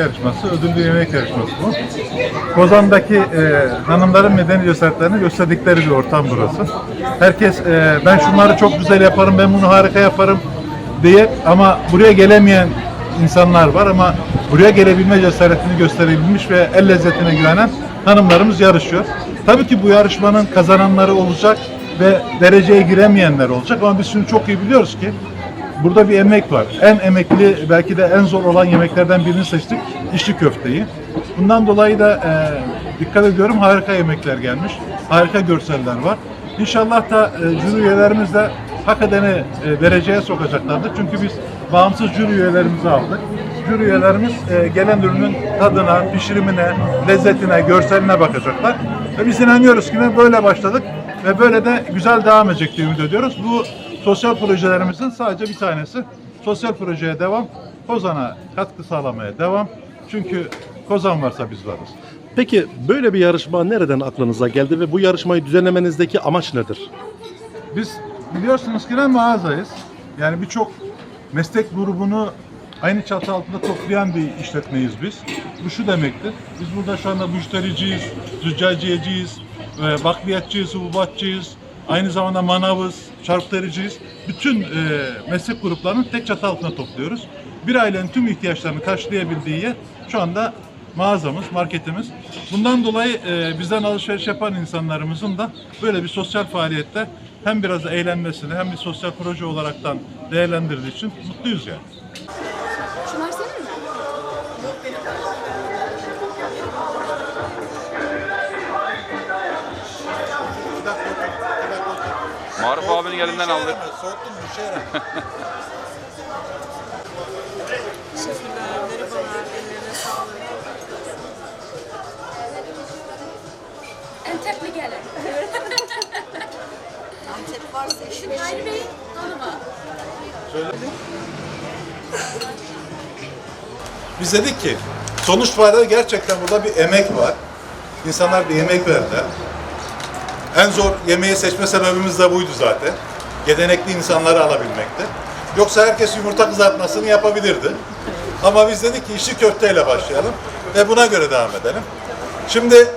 yarışması, ödüllü yemek yarışması bu. Kozan'daki e, hanımların medeni cesaretlerini gösterdikleri bir ortam burası. Herkes e, ben şunları çok güzel yaparım, ben bunu harika yaparım diye ama buraya gelemeyen insanlar var ama buraya gelebilme cesaretini gösterebilmiş ve el lezzetine güvenen hanımlarımız yarışıyor. Tabii ki bu yarışmanın kazananları olacak ve dereceye giremeyenler olacak ama biz şunu çok iyi biliyoruz ki Burada bir emek var. En emekli, belki de en zor olan yemeklerden birini seçtik. İçli köfteyi. Bundan dolayı da e, dikkat ediyorum harika yemekler gelmiş. Harika görseller var. İnşallah da e, jüri üyelerimiz de hak edeni e, dereceye sokacaklardır. Çünkü biz bağımsız jüri üyelerimizi aldık. Jüri üyelerimiz e, gelen ürünün tadına, pişirimine, lezzetine, görseline bakacaklar. Ve biz inanıyoruz ki böyle başladık ve böyle de güzel devam edecek diye ümit ediyoruz. Bu sosyal projelerimizin sadece bir tanesi. Sosyal projeye devam, Kozan'a katkı sağlamaya devam. Çünkü Kozan varsa biz varız. Peki böyle bir yarışma nereden aklınıza geldi ve bu yarışmayı düzenlemenizdeki amaç nedir? Biz biliyorsunuz ki ne mağazayız. Yani birçok meslek grubunu aynı çatı altında toplayan bir işletmeyiz biz. Bu şu demektir. Biz burada şu anda müştericiyiz, züccaciyeciyiz, e, bakliyatçıyız, hububatçıyız, aynı zamanda manavız, çarptırıcıyız. Bütün e, meslek gruplarını tek çatı altında topluyoruz. Bir ailenin tüm ihtiyaçlarını karşılayabildiği yer şu anda mağazamız, marketimiz. Bundan dolayı e, bizden alışveriş yapan insanlarımızın da böyle bir sosyal faaliyette hem biraz eğlenmesini hem bir sosyal proje olaraktan değerlendirdiği için mutluyuz yani. Maruf abinin elinden aldık. Teşekkürler, merhabalar, ellerine sağlık. Entepli gelin. Antep varsa işin Hayri Bey hanıma. Biz dedik ki sonuç itibariyle gerçekten burada bir emek var. İnsanlar bir emek verdiler. En zor yemeği seçme sebebimiz de buydu zaten. Gelenekli insanları alabilmekti. Yoksa herkes yumurta kızartmasını yapabilirdi. Ama biz dedik ki işi köfteyle başlayalım ve buna göre devam edelim. Şimdi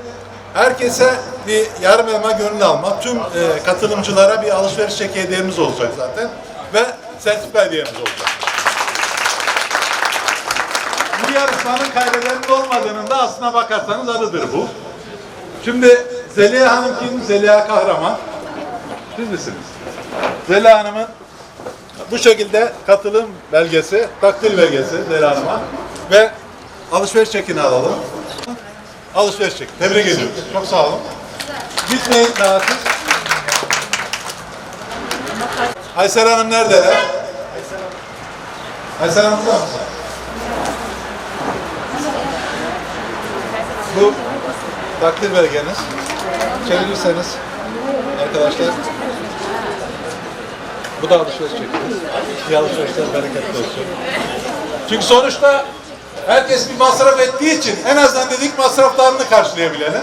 herkese bir yarım elma gönül alma, tüm e, katılımcılara bir alışveriş çeki hediyemiz olacak zaten ve sertifika hediyemiz olacak. Bu yarışmanın kaybedenin olmadığının da aslına bakarsanız adıdır bu. Şimdi Zeliha Hanım kim? Zeliha Kahraman. Siz misiniz? Zeliha Hanım'ın bu şekilde katılım belgesi, takdir belgesi Zeliha Hanım'a ve alışveriş çekini alalım. Alışveriş çeki. Tebrik ediyoruz. Çok sağ olun. Gitmeyin daha siz. Aysel Hanım neredeler? Aysel Hanım burada mısın? Bu takdir belgeniz. Çevirirseniz arkadaşlar bu da alışveriş çekiniz. İyi alışverişler bereketli olsun. Çünkü sonuçta herkes bir masraf ettiği için en azından dedik masraflarını karşılayabilelim.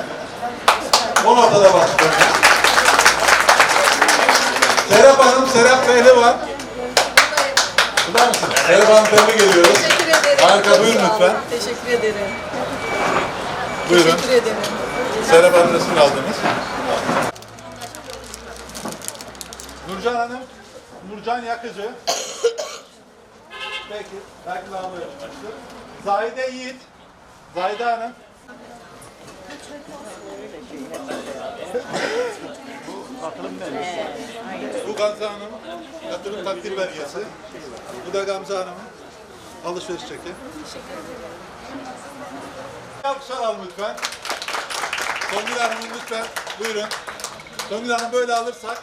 O noktada başlıyoruz. Serap Hanım, Serap Pehlivan. Burada mısınız? Serap Hanım tebrik ediyoruz. Teşekkür ederim. Harika, buyurun lütfen. Teşekkür ederim. Buyurun. Teşekkür ederim. Serap resim aldınız. Nurcan Hanım, Nurcan Yakıcı. Peki, belki daha yapmıştır. Zahide Yiğit, Zahide Hanım. Bu katılım belgesi. Bu Gamze Hanım, katılım takdir belgesi. Bu da Gamze Hanım'ın alışveriş çeki. Alkışlar alalım lütfen. Songül Hanım'ın lütfen buyurun. Songül Hanım böyle alırsak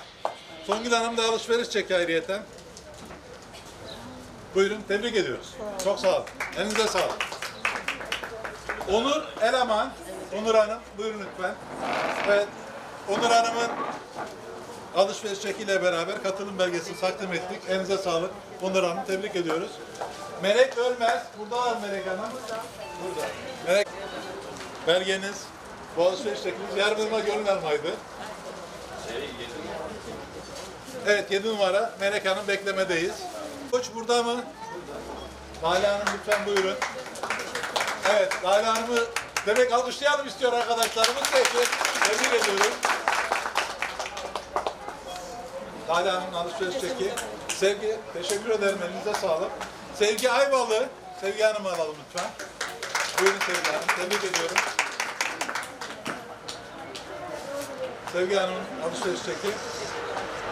Songül Hanım da alışveriş çeki ayrıyeten. Buyurun tebrik ediyoruz. Çok sağ olun. Elinize sağlık. Onur Eleman. Onur Hanım buyurun lütfen. Evet. Onur Hanım'ın alışveriş çekiyle beraber katılım belgesini takdim ettik. Elinize sağlık. Onur Hanım tebrik ediyoruz. Melek Ölmez. Burada var Melek Hanım. Burada. Melek belgeniz, bu alışveriş yardımıma gönül almaydı. Evet 7 numara Melek Hanım beklemedeyiz. Koç burada mı? Lale Hanım lütfen buyurun. Evet, Lale Hanım'ı demek alkışlayalım istiyor arkadaşlarımız. Peki, tebrik ediyorum. Lale Hanım'ın alışveriş çeki. Sevgi, teşekkür ederim. Elinize sağlık. Sevgi Ayvalı. Sevgi Hanım'ı alalım lütfen. Buyurun Sevgi Hanım. Tebrik ediyorum. Sevgi Hanım'ın alışveriş çeki.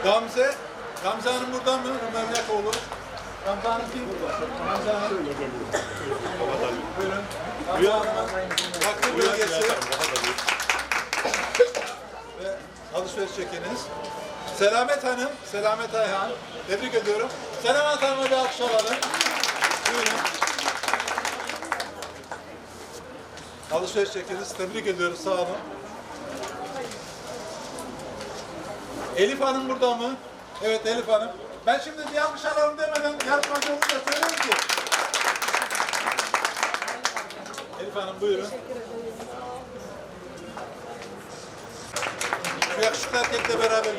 Gamze. Gamze Hanım burada mı? Memlekoğlu. Gamze Hanım kim? Gamze Hanım. Buyurun. Gamze Hanım'ın takdir belgesi ve alışveriş çekiniz. Selamet Hanım, Selamet Ayhan. Tebrik ediyorum. Selamet Hanım'a bir alkış alalım. Buyurun. Alışveriş çekiniz. Tebrik ediyoruz. Sağ olun. Elif Hanım burada mı? Evet Elif Hanım. Ben şimdi alkış alalım demeden yarışmacı olunca söyleyeyim ki. Elif Hanım buyurun. Şu yakışıklı erkekle beraber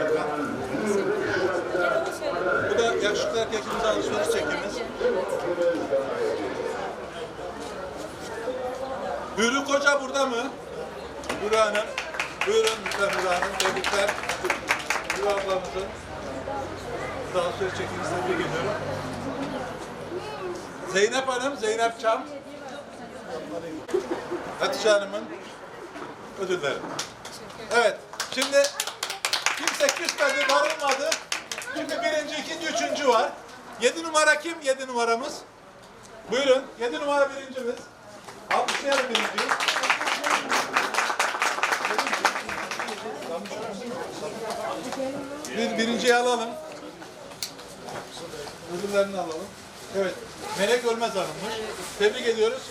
lütfen. Bu da yakışıklı erkekimize alışveriş çekimiz. Hürü Koca burada mı? Hürü Hanım. Buyurun lütfen Hürü Hanım. Tebrikler. Hürü ablamızın. Bu da alışveriş çekimizi tebrik ediyorum. Zeynep Hanım, Zeynep Çam. Hatice Hanım'ın ödülleri. Evet, şimdi kimse küsmedi, darılmadı. Çünkü birinci, ikinci, üçüncü var. Yedi numara kim? Yedi numaramız. Buyurun, yedi numara birincimiz. Alkışlayalım birinciyi. Bir, birinciyi alalım. Ödüllerini alalım. Evet, Melek Ölmez Hanım'mış. Tebrik ediyoruz.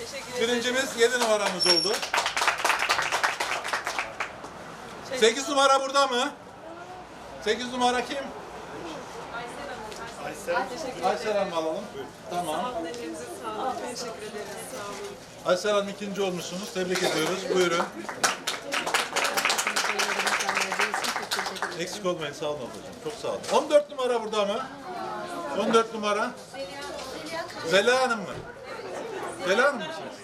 Birincimiz yedi numaramız oldu. Sekiz numara burada mı? Sekiz numara kim? Aysel Hanım alalım. Tamam. Ellerinize sağlık. Teşekkür ederiz. Sağ olun. Aysel Hanım ikinci olmuşsunuz. Tebrik ediyoruz. Buyurun. Eksik olmayın. Sağ olun ablacığım. Çok sağ olun. 14 numara burada mı? 14 numara. Zeliha Hanım mı? Zeliha Hanım?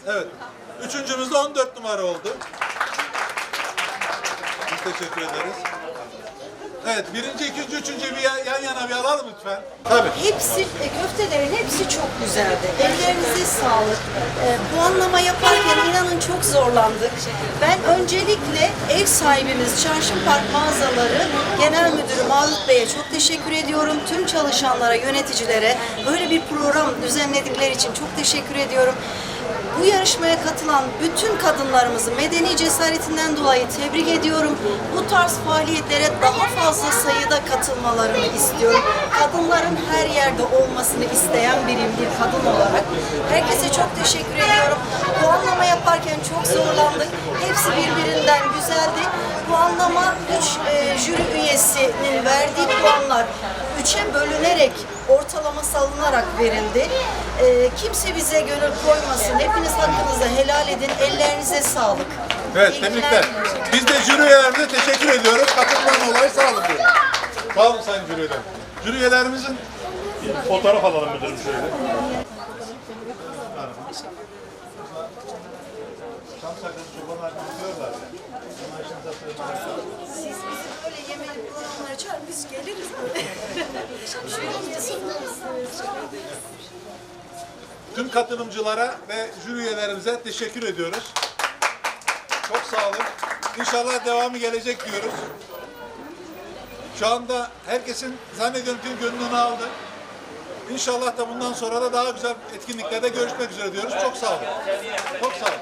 Evet. Üçüncümüz de 14 numara oldu. Biz teşekkür ederiz. Evet, birinci, ikinci, üçüncü bir yan yan yana bir alalım lütfen. Tabii. Hepsi, e, köftelerin hepsi çok güzeldi. Ellerinize sağlık. E, puanlama yaparken inanın çok zorlandık. Ben öncelikle ev sahibimiz Çarşı Park Mağazaları Genel Müdürü Mahmut Bey'e çok teşekkür ediyorum. Tüm çalışanlara, yöneticilere böyle bir program düzenledikleri için çok teşekkür ediyorum. Bu yarışmaya katılan bütün kadınlarımızı medeni cesaretinden dolayı tebrik ediyorum. Bu tarz faaliyetlere daha fazla sayıda katılmalarını istiyorum. Kadınların her yerde olmasını isteyen biriyim bir kadın olarak. Herkese çok teşekkür ediyorum. Puanlama yaparken çok zorlandık. Hepsi birbirinden güzeldi. Puanlama 3 jüri üyesinin verdiği puanlar 3'e bölünerek ortalama salınarak verildi. Ee, kimse bize gönül koymasın. Hepiniz hakkınızı helal edin. Ellerinize sağlık. Evet, tebrikler. Biz de jüri üyelerimize teşekkür ediyoruz. Katılımdan dolayı sağ olun diyorum. Sağ olun sayın jüri üyeler. Jüri üyelerimizin Fotoğraf alalım müdürüm şöyle. Sakızı çobanlar diyorlar ya. Bunun başınıza sığınarak. Siz bizi böyle yemeli programlara çağır, biz geliriz böyle. Tüm katılımcılara ve jüri üyelerimize teşekkür ediyoruz. Çok sağ olun. İnşallah devamı gelecek diyoruz. Şu anda herkesin zannediyorum ki gönlünü aldı. İnşallah da bundan sonra da daha güzel etkinliklerde görüşmek üzere diyoruz. Çok sağ olun. Çok sağ olun.